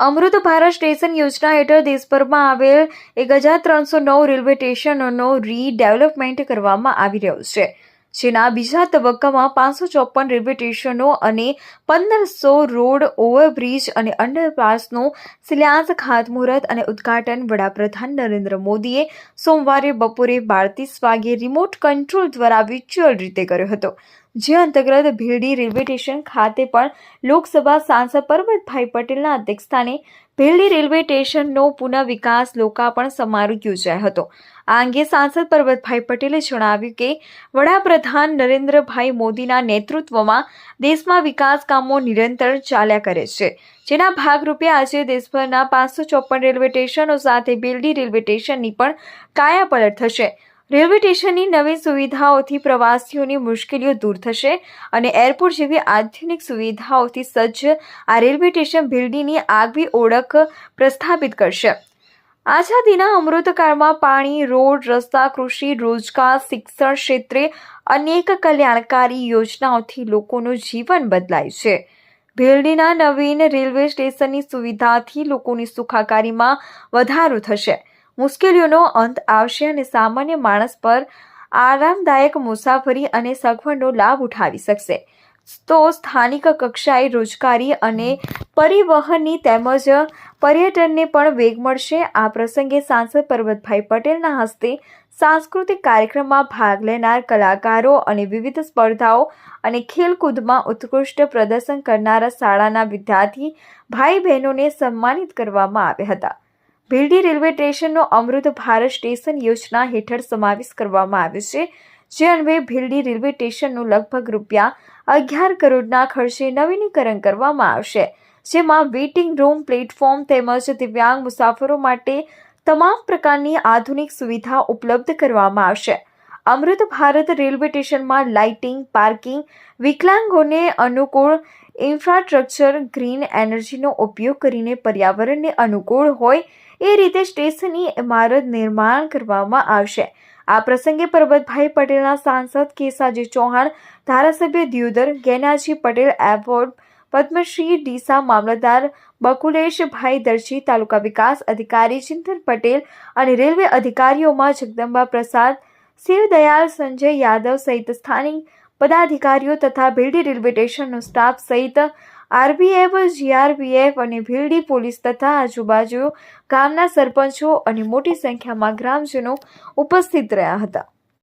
અમૃત Bharat station યોજના હેઠળ દેશભરમાં આવેલ એક હજાર ત્રણસો નવ રેલવે સ્ટેશનોનો રીડેવલપમેન્ટ કરવામાં આવી રહ્યો છે. જેના બીજા તબક્કામાં પાંચસો ચોપન રેલવે સ્ટેશનો અને પંદરસો રોડ ઓવરબ્રિજ અને અંડરપાસનું શિલાન્યાસ, ખાતમુહૂર્ત અને ઉદ્ઘાટન વડાપ્રધાન નરેન્દ્ર મોદીએ સોમવારે બપોરે બાર ત્રીસ વાગ્યે રિમોટ કંટ્રોલ દ્વારા વર્ચ્યુઅલ રીતે કર્યો હતો. જે અંતર્ગત ભીલડી રેલવે સ્ટેશન ખાતે પણ લોકસભા સાંસદ પરબતભાઈ પટેલના અધ્યક્ષસ્થાને ભીલડી રેલવે સ્ટેશનનો પુનઃ વિકાસ લોકાર્પણ સમારોહ યોજાયો હતો. આ અંગે સાંસદ પરબતભાઈ પટેલે જણાવ્યું કે, વડાપ્રધાન નરેન્દ્રભાઈ મોદીના નેતૃત્વમાં દેશમાં વિકાસ કામો નિરંતર ચાલ્યા કરે છે. જેના ભાગરૂપે આજે દેશભરના પાંચસો ચોપન રેલવે સ્ટેશનો સાથે ભીલડી રેલવે સ્ટેશનની પણ કાયાપલટ થશે. રેલવે સ્ટેશનની નવી સુવિધાઓથી પ્રવાસીઓની મુશ્કેલીઓ દૂર થશે અને એરપોર્ટ જેવી આધુનિક સુવિધાઓથી સજ્જ આ રેલવે સ્ટેશન ભીલડીની આગવી ઓળખ પ્રસ્થાપિત કરશે. આઝાદીના અમૃતકાળમાં પાણી, રોડ, રસ્તા, કૃષિ, રોજગાર, શિક્ષણ ક્ષેત્રે અનેક કલ્યાણકારી યોજનાઓથી લોકોનું જીવન બદલાય છે. ભીલડીના નવીન રેલવે સ્ટેશનની સુવિધાથી લોકોની સુખાકારીમાં વધારો થશે. મુશ્કેલીઓનો અંત આવશે અને સામાન્ય માણસ પર આરામદાયક મુસાફરી અને સગવડનો લાભ ઉઠાવી શકશે. તો સ્થાનિક કક્ષાએ રોજગારી અને પરિવહનની તેમજ પર્યટનને પણ વેગ મળશે. આ પ્રસંગે સાંસદ પરબતભાઈ પટેલના હસ્તે સાંસ્કૃતિક કાર્યક્રમમાં ભાગ લેનાર કલાકારો અને વિવિધ સ્પર્ધાઓ અને ખેલકૂદમાં ઉત્કૃષ્ટ પ્રદર્શન કરનારા શાળાના વિદ્યાર્થી ભાઈ બહેનોને સન્માનિત કરવામાં આવ્યા હતા. ભીલડી રેલવે સ્ટેશનનો અમૃત ભારત સ્ટેશન યોજના હેઠળ સમાવેશ કરવામાં આવ્યો છે, જે અન્વયે ભીલડી રેલવે સ્ટેશનનું લગભગ રૂપિયા અગિયાર કરોડના ખર્ચે નવીનીકરણ કરવામાં આવશે, જેમાં વેઇટિંગ રૂમ, પ્લેટફોર્મ તેમજ દિવ્યાંગ મુસાફરો માટે તમામ પ્રકારની આધુનિક સુવિધા ઉપલબ્ધ કરવામાં આવશે. અમૃત ભારત રેલવે સ્ટેશનમાં લાઇટિંગ, પાર્કિંગ વિકલાંગોને અનુકૂળ ઇન્ફ્રાસ્ટ્રક્ચર, ગ્રીન એનર્જીનો ઉપયોગ કરીને પર્યાવરણને અનુકૂળ હોય એ રીતે સ્ટેશનની ઇમારત નિર્માણ કરવામાં આવશે. આ પ્રસંગે પરબતભાઈ પટેલના સાંસદ કેસાજી ચૌહાણ, ધારાસભ્ય દ્યુદર, ગેનાજી પટેલ, એવોર્ડ પદ્મશ્રી, ડીસા મામલતદાર બકુલેશભાઈ દરજી, તાલુકા વિકાસ અધિકારી ચિંતન પટેલ અને રેલવે અધિકારીઓમાં જગદંબા પ્રસાદ, શિવદયાલ સંજય યાદવ સહિત સ્થાનિક પદાધિકારીઓ તથા ભીલડી રેલવે સ્ટેશનનો સ્ટાફ સહિત આરબીએફ, જીઆરબીએફ અને ભીલડી પોલીસ તથા આજુબાજુ ગામના સરપંચો અને મોટી સંખ્યામાં ગ્રામજનો ઉપસ્થિત રહ્યા હતા.